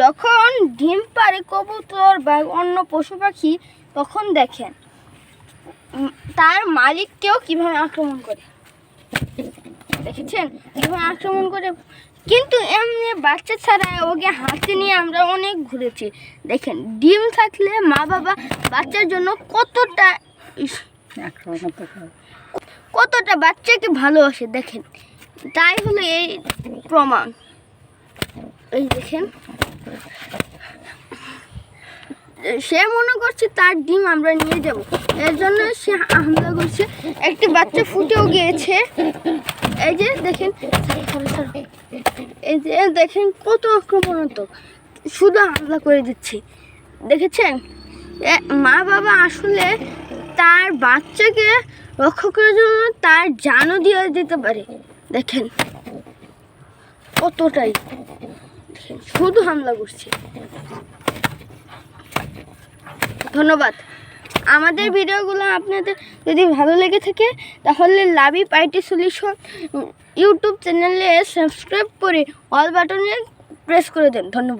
যখন ডিম পারে কবুতর বা অন্য পশু পাখি তখন দেখেন তার মালিককেও কীভাবে আক্রমণ করে। দেখেছেন? কীভাবে আক্রমণ করে? কিন্তু এমনি বাচ্চা ছাড়া ওকে হাতে নিয়ে আমরা অনেক ঘুরেছি। দেখেন, ডিম থাকলে মা বাবা বাচ্চার জন্য কতটা। কতটা বাচ্চাকে ভালোবাসে, দেখেন। তাই হলো এই প্রমাণ। এই দেখেন। সে মনে করছে তার ডিম আমরা নিয়ে যাব। এর জন্য সে হামলা করছে। একটি বাচ্চা ফুটেও গিয়েছে। এই যে দেখেন। এই যে দেখেন কত আক্রমণাত্মক। শুধু হামলা করে দিচ্ছে। দেখেছেন? মা বাবা আসলে তার বাচ্চাকে রক্ষা করার জন্য তার জানও দিয়ে দিতে পারে। দেখেন, কতটাই। শুধু হামলা করছে। ধন্যবাদ। আমাদের ভিডিওগুলো আপনাদের যদি ভালো লেগে থাকে, তাহলে লাভি পাইটি সলিউশন ইউটিউব চ্যানেলে সাবস্ক্রাইব করে অল বাটনে প্রেস করে দেন। ধন্যবাদ।